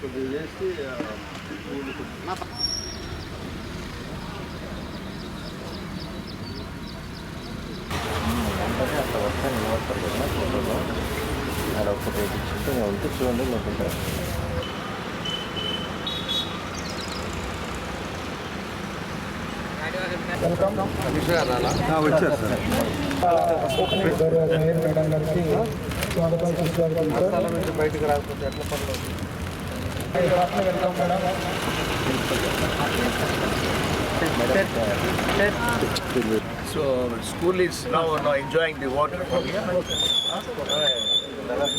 కొద్దిగా చేసి అట్లా వస్తాను నిలబడతారు కదా ఫోటోలో. ఆడ ఒకటి వేయించుంటే నేను ఉంటే చూడండి లేకుంటే ఆ, వచ్చారు సార్ స్థలం నుంచి బయటకు రాకపోతే ఎట్లా పనులు So school is now, now enjoying the water from here.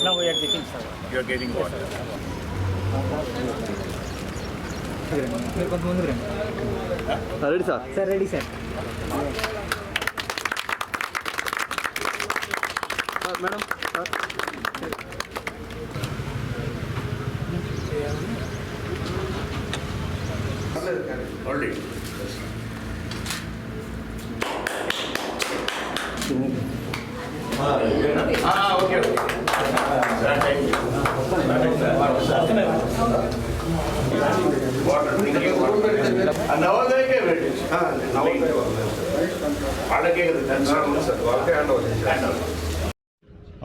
Now we are getting some. You are getting water. Ready sir Sir, ready, sir. Madam sir Hold it.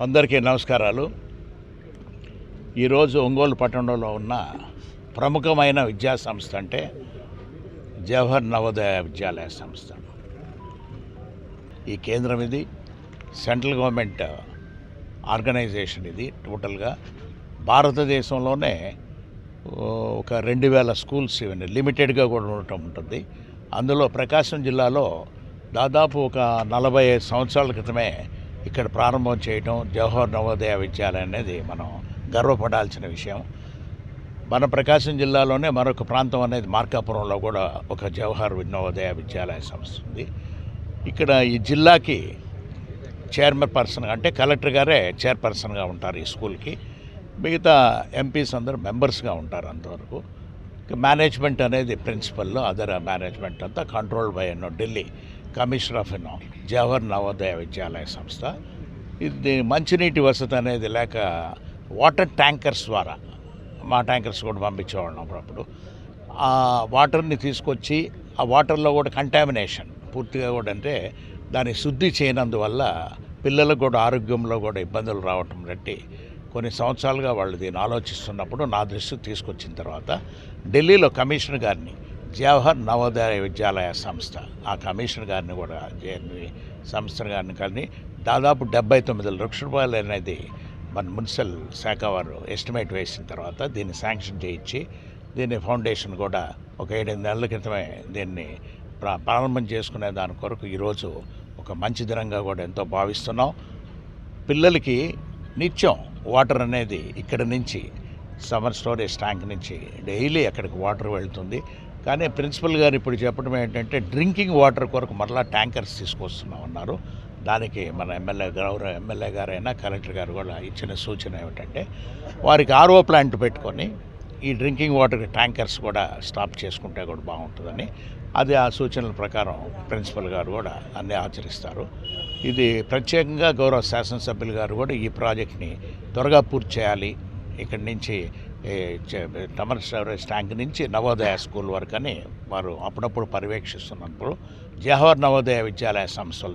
అందరికీ నమస్కారాలు. ఈరోజు ఒంగోలు పట్టణంలో ఉన్న ప్రముఖమైన విద్యా సంస్థ అంటే జవహర్ నవోదయ విద్యాలయ సంస్థ. ఈ కేంద్రం ఇది. సెంట్రల్ గవర్నమెంట్ ఆర్గనైజేషన్ ఇది టోటల్గా. భారతదేశంలోనే ఒక రెండు వేల స్కూల్స్ ఇవన్నీ లిమిటెడ్గా కూడా ఉండటం ఉంటుంది. అందులో ప్రకాశం జిల్లాలో దాదాపు ఒక నలభై ఐదు సంవత్సరాల క్రితమే ఇక్కడ ప్రారంభం చేయటం జవహర్ నవోదయ విద్యాలయం అనేది మనం గర్వపడాల్సిన విషయం. మన ప్రకాశం జిల్లాలోనే మరొక ప్రాంతం అనేది మార్కాపురంలో కూడా ఒక జవహర్ నవోదయ విద్యాలయ సంస్థ ఉంది. ఇక్కడ ఈ జిల్లాకి చైర్మన్ పర్సన్ అంటే కలెక్టర్ గారే చైర్పర్సన్గా ఉంటారు ఈ స్కూల్కి. మిగతా ఎంపీస్ అందరూ మెంబర్స్గా ఉంటారు అంతవరకు. మేనేజ్మెంట్ అనేది ప్రిన్సిపల్ అదర్ మేనేజ్మెంట్ అంతా కంట్రోల్ బై ఎన్నో ఢిల్లీ కమిషనర్ ఆఫ్ ఎన్నో జవహర్ నవోదయ విద్యాలయ సంస్థ. ఇది మంచినీటి వసతి అనేది లేక వాటర్ ట్యాంకర్స్ ద్వారా మా ట్యాంకర్స్ కూడా పంపించేవాళ్ళం అప్పుడప్పుడు. ఆ వాటర్ని తీసుకొచ్చి ఆ వాటర్లో కూడా కంటామినేషన్ పూర్తిగా కూడా అంటే దాన్ని శుద్ధి చేయనందువల్ల పిల్లలకు కూడా ఆరోగ్యంలో కూడా ఇబ్బందులు రావటం బట్టి కొన్ని సంవత్సరాలుగా వాళ్ళు దీన్ని ఆలోచిస్తున్నప్పుడు నా దృష్టికి తీసుకొచ్చిన తర్వాత ఢిల్లీలో కమిషనర్ గారిని జవహర్ నవోదయ విద్యాలయ సంస్థ ఆ కమిషనర్ గారిని కూడా జే- సంస్థ గారిని కానీ దాదాపు డెబ్బై తొమ్మిది లక్షల రూపాయలు అనేది మన మున్సిపల్ శాఖ వారు ఎస్టిమేట్ వేసిన తర్వాత దీన్ని శాంక్షన్ చేయించి దీన్ని ఫౌండేషన్ కూడా ఒక ఏడెనిమిది నెలల క్రితమే దీన్ని ప్రా- ప్రారంభం చేసుకునే దాని కొరకు ఈరోజు ఒక మంచి దినంగా కూడా ఎంతో భావిస్తున్నాం. పిల్లలకి నిత్యం వాటర్ అనేది ఇక్కడ నుంచి సమ్మర్ స్టోరేజ్ ట్యాంక్ నుంచి డైలీ అక్కడికి వాటర్ వెళ్తుంది. కానీ ప్రిన్సిపల్ గారు ఇప్పుడు చెప్పడం ఏంటంటే డ్రింకింగ్ వాటర్ కొరకు మరలా ట్యాంకర్స్ తీసుకొస్తున్నాం అన్నారు దానికి మన ఎమ్మెల్యే గౌరవ ఎమ్మెల్యే గారైనా కలెక్టర్ గారు కూడా ఇచ్చిన సూచన ఏమిటంటే వారికి ఆర్ఓ ప్లాంట్ పెట్టుకొని ఈ డ్రింకింగ్ వాటర్ ట్యాంకర్స్ కూడా స్టాప్ చేసుకుంటే కూడా బాగుంటుందని. అది ఆ సూచనల ప్రకారం ప్రిన్సిపల్ గారు కూడా అన్నీ ఆచరిస్తారు. ఇది ప్రత్యేకంగా గౌరవ శాసనసభ్యులు గారు కూడా ఈ ప్రాజెక్ట్ని త్వరగా పూర్తి చేయాలి. ఇక్కడి నుంచి టమర్ స్టోరేజ్ ట్యాంక్ నుంచి నవోదయ స్కూల్ వరకు అని వారు అప్పుడప్పుడు పర్యవేక్షిస్తున్నప్పుడు జవహర్ నవోదయ విద్యాలయ సంస్థల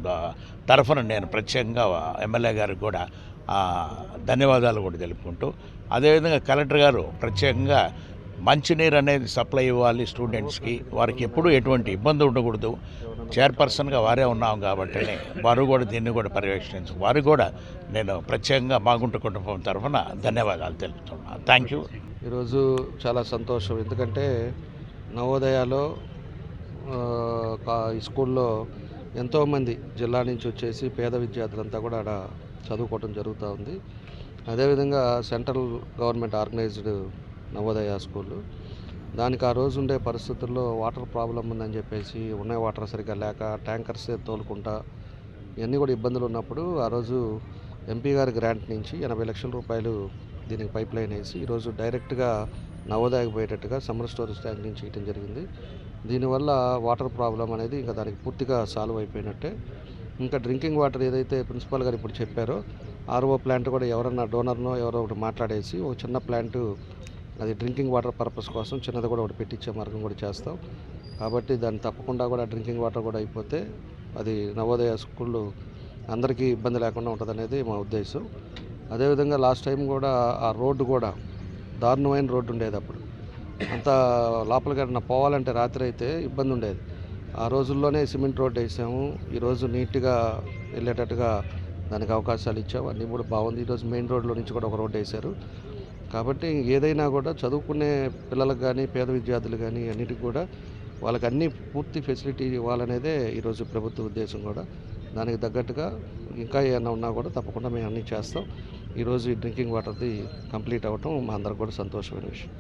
తరఫున నేను ప్రత్యేకంగా ఎమ్మెల్యే గారికి కూడా ధన్యవాదాలు కూడా తెలుపుకుంటూ అదేవిధంగా కలెక్టర్ గారు ప్రత్యేకంగా మంచినీరు అనేది సప్లై ఇవ్వాలి స్టూడెంట్స్కి. వారికి ఎప్పుడూ ఎటువంటి ఇబ్బంది ఉండకూడదు. చైర్పర్సన్గా వారే ఉన్నాం కాబట్టి వారు కూడా దీన్ని కూడా పర్యవేక్షించు వారు కూడా నేను ప్రత్యేకంగా మాగుంట కుటుంబం తరఫున ధన్యవాదాలు తెలుపుతున్నాను థ్యాంక్ యూ. ఈరోజు చాలా సంతోషం. ఎందుకంటే నవోదయాలో ఈ స్కూల్లో ఎంతోమంది జిల్లా నుంచి వచ్చేసి పేద విద్యార్థులంతా కూడా ఆడ చదువుకోవటం జరుగుతూ ఉంది. అదేవిధంగా central government organized Navodaya school. దానికి ఆ రోజు ఉండే పరిస్థితుల్లో వాటర్ ప్రాబ్లం ఉందని చెప్పేసి ఉన్న వాటర్ సరిగ్గా లేక ట్యాంకర్స్ తోలుకుంటా ఇవన్నీ కూడా ఇబ్బందులు ఉన్నప్పుడు ఆ రోజు ఎంపీ గారి గ్రాంట్ నుంచి ఎనభై లక్షల రూపాయలు దీనికి పైప్ లైన్ వేసి ఈరోజు డైరెక్ట్గా నవోదయకు పోయేటట్టుగా సమ్మర్ స్టోరేజ్ ట్యాంక్ నుంచి ఇవ్వడం జరిగింది. దీనివల్ల వాటర్ ప్రాబ్లం అనేది ఇంకా దానికి పూర్తిగా సాల్వ్ అయిపోయినట్టే. ఇంకా డ్రింకింగ్ వాటర్ ఏదైతే ప్రిన్సిపాల్ గారు ఇప్పుడు చెప్పారో ఆర్ఓ ప్లాంట్ కూడా ఎవరన్నా డోనర్నో ఎవరో ఒకటి మాట్లాడేసి ఒక చిన్న ప్లాంట్ అది డ్రింకింగ్ వాటర్ పర్పస్ కోసం చిన్నది కూడా ఒకటి పెట్టించే మార్గం కూడా చేస్తాం. కాబట్టి దాన్ని తప్పకుండా కూడా డ్రింకింగ్ వాటర్ కూడా అయిపోతే అది నవోదయ స్కూళ్ళు అందరికీ ఇబ్బంది లేకుండా ఉంటుంది అనేది మా ఉద్దేశం. అదేవిధంగా లాస్ట్ టైం కూడా ఆ రోడ్డు కూడా దారుణమైన రోడ్డు ఉండేది అప్పుడు. అంత లోపలికి పోవాలంటే రాత్రి అయితే ఇబ్బంది ఉండేది. ఆ రోజుల్లోనే సిమెంట్ రోడ్ వేసాము. ఈరోజు నీట్గా వెళ్ళేటట్టుగా దానికి అవకాశాలు ఇచ్చాము అన్నీ కూడా బాగుంది. ఈరోజు మెయిన్ రోడ్లో నుంచి కూడా ఒక రోడ్ వేశారు. కాబట్టి ఏదైనా కూడా చదువుకునే పిల్లలకు కానీ పేద విద్యార్థులు కానీ అన్నిటికి కూడా వాళ్ళకి అన్ని పూర్తి ఫెసిలిటీ ఇవ్వాలనేదే ఈరోజు ప్రభుత్వ ఉద్దేశం కూడా. దానికి తగ్గట్టుగా ఇంకా ఏమైనా ఉన్నా కూడా తప్పకుండా మేము అన్నీ చేస్తాం. ఈరోజు ఈ డ్రింకింగ్ వాటర్ది కంప్లీట్ అవ్వటం మా అందరికి కూడా సంతోషమైన విషయం.